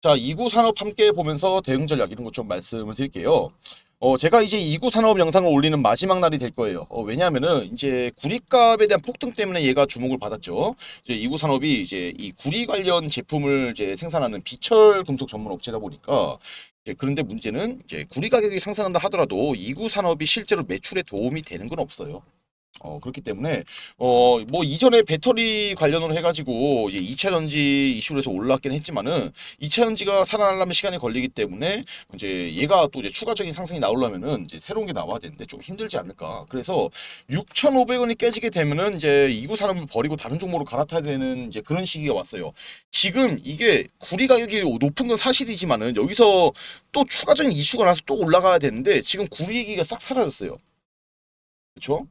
자, 2구 산업 함께 보면서 대응 전략 이런 것 좀 말씀을 드릴게요. 어, 제가 이제 2구 산업 영상을 올리는 마지막 날이 될 거예요. 어, 왜냐하면은 이제 구리값에 대한 폭등 때문에 얘가 주목을 받았죠. 이제 2구 산업이 이제 이 구리 관련 제품을 이제 생산하는 비철 금속 전문 업체다 보니까 그런데 문제는 이제 구리 가격이 상승한다 하더라도 2구 산업이 실제로 매출에 도움이 되는 건 없어요. 어, 그렇기 때문에, 어, 뭐, 이전에 배터리 관련으로 해가지고, 이제 2차 전지 이슈로 해서 올랐긴 했지만은, 2차 전지가 살아나려면 시간이 걸리기 때문에, 이제 얘가 또 이제 추가적인 상승이 나오려면은, 이제 새로운 게 나와야 되는데 좀 힘들지 않을까. 그래서, 6,500원이 깨지게 되면은, 이제 이구 산업을 버리고 다른 종목으로 갈아타야 되는 이제 그런 시기가 왔어요. 지금 이게 구리 가격이 높은 건 사실이지만은, 여기서 또 추가적인 이슈가 나서 또 올라가야 되는데, 지금 구리 얘기가 싹 사라졌어요. 그쵸?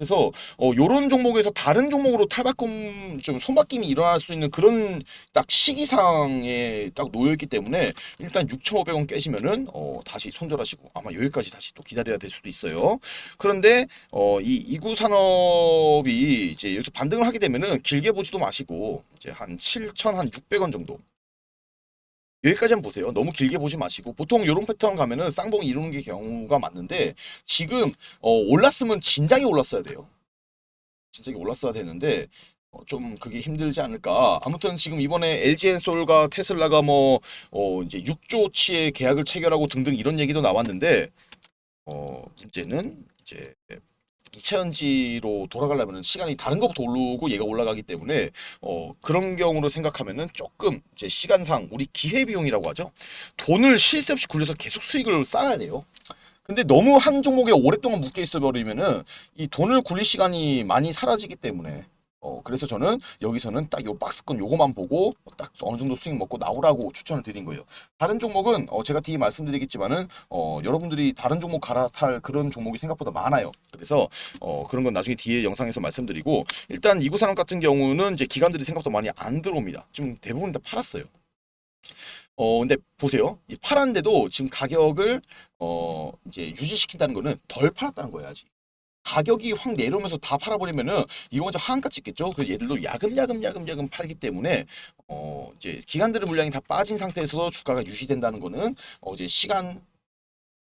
그래서 어 요런 종목에서 다른 종목으로 탈바꿈 좀 손바뀜이 일어날 수 있는 그런 딱 시기상에 딱 놓여 있기 때문에 일단 6,500원 깨지면은 어 다시 손절하시고 아마 여기까지 다시 또 기다려야 될 수도 있어요. 그런데 어 이 이구 산업이 이제 여기서 반등을 하게 되면은 길게 보지도 마시고 이제 한 7,600원 정도 여기까지 한번 보세요. 너무 길게 보지 마시고 보통 이런 패턴 가면은 쌍봉 이루는 게 경우가 많은데 지금 어, 올랐으면 진작에 올랐어야 돼요. 진작에 올랐어야 되는데 어, 좀 그게 힘들지 않을까. 아무튼 지금 이번에 LG엔솔과 테슬라가 뭐 어, 이제 6조치의 계약을 체결하고 등등 이런 얘기도 나왔는데 어, 문제는 이제 2차 전지로 돌아가려면 시간이 다른 것부터 오르고 얘가 올라가기 때문에 어, 그런 경우로 생각하면은 조금 이제 시간상 우리 기회 비용이라고 하죠. 돈을 쉴 새 없이 굴려서 계속 수익을 쌓아야 돼요. 근데 너무 한 종목에 오랫동안 묶여 있어 버리면은 이 돈을 굴릴 시간이 많이 사라지기 때문에 어 그래서 저는 여기서는 딱 요 박스권 요거만 보고 딱 어느 정도 수익 먹고 나오라고 추천을 드린 거예요. 다른 종목은 어 제가 뒤에 말씀드리겠지만은 어 여러분들이 다른 종목 갈아탈 그런 종목이 생각보다 많아요. 그래서 어 그런 건 나중에 뒤에 영상에서 말씀드리고 일단 이구 산업 같은 경우는 이제 기관들이 생각보다 많이 안 들어옵니다. 지금 대부분 다 팔았어요. 어 근데 보세요. 이 팔았는데도 지금 가격을 어 이제 유지시킨다는 거는 덜 팔았다는 거예요, 아직. 가격이 확 내려오면서 다 팔아버리면은 이거 먼저 한가 찍겠죠. 그래서 얘들도 야금야금 야금야금 팔기 때문에 어 이제 기관들의 물량이 다 빠진 상태에서 주가가 유지된다는 거는 어 이제 시간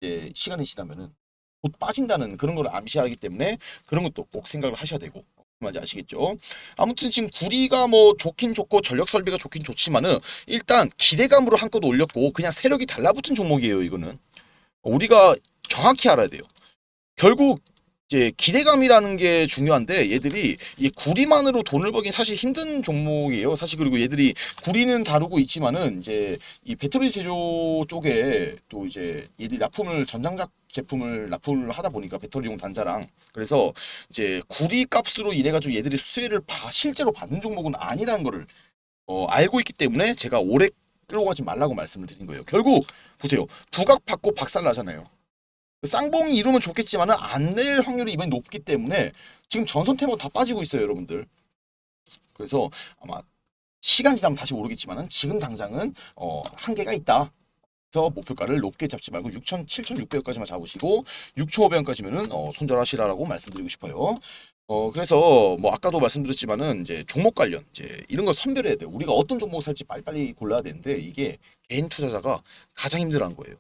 이제 시간이 지나면은 곧 빠진다는 그런 걸 암시하기 때문에 그런 것도 꼭 생각을 하셔야 되고 맞지 아시겠죠? 아무튼 지금 구리가 뭐 좋긴 좋고 전력 설비가 좋긴 좋지만은 일단 기대감으로 한껏 올렸고 그냥 세력이 달라붙은 종목이에요 이거는 우리가 정확히 알아야 돼요. 결국 이제 기대감이라는 게 중요한데 얘들이 이 구리만으로 돈을 벌긴 사실 힘든 종목이에요. 사실 그리고 얘들이 구리는 다루고 있지만은 이제 이 배터리 제조 쪽에 또 이제 얘들이 납품을 전장작 제품을 납품을 하다 보니까 배터리용 단자랑 그래서 이제 구리 값으로 인해 가지고 얘들이 수혜를 바- 실제로 받는 종목은 아니라는 거를 어, 알고 있기 때문에 제가 오래 끌고 가지 말라고 말씀을 드린 거예요. 결국 보세요. 부각 받고 박살 나잖아요. 쌍봉이 이루면 좋겠지만은 안낼 확률이 이번에 높기 때문에 지금 전선 테마 다 빠지고 있어요, 여러분들. 그래서 아마 시간 지나면 다시 오르겠지만은 지금 당장은 어, 한계가 있다. 그래서 목표가를 높게 잡지 말고 6천, 7,600원까지만 잡으시고 6,500원까지면은 어, 손절하시라라고 말씀드리고 싶어요. 어 그래서 뭐 아까도 말씀드렸지만은 이제 종목 관련 이제 이런 걸 선별해야 돼요. 우리가 어떤 종목 살지 빨리빨리 골라야 되는데 이게 개인 투자자가 가장 힘들어하는 거예요.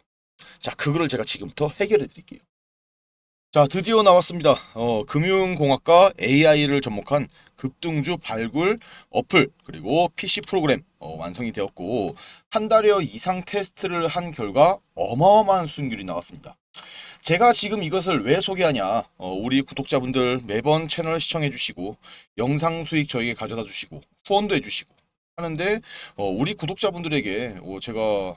자, 그거를 제가 지금부터 해결해 드릴게요. 자, 드디어 나왔습니다. 어, 금융공학과 AI를 접목한 급등주 발굴 어플 그리고 PC 프로그램 어, 완성이 되었고 한 달여 이상 테스트를 한 결과 어마어마한 수익률이 나왔습니다. 제가 지금 이것을 왜 소개하냐? 어, 우리 구독자분들 매번 채널 시청해 주시고 영상 수익 저에게 가져다 주시고 후원도 해 주시고 하는데 어, 우리 구독자분들에게 어, 제가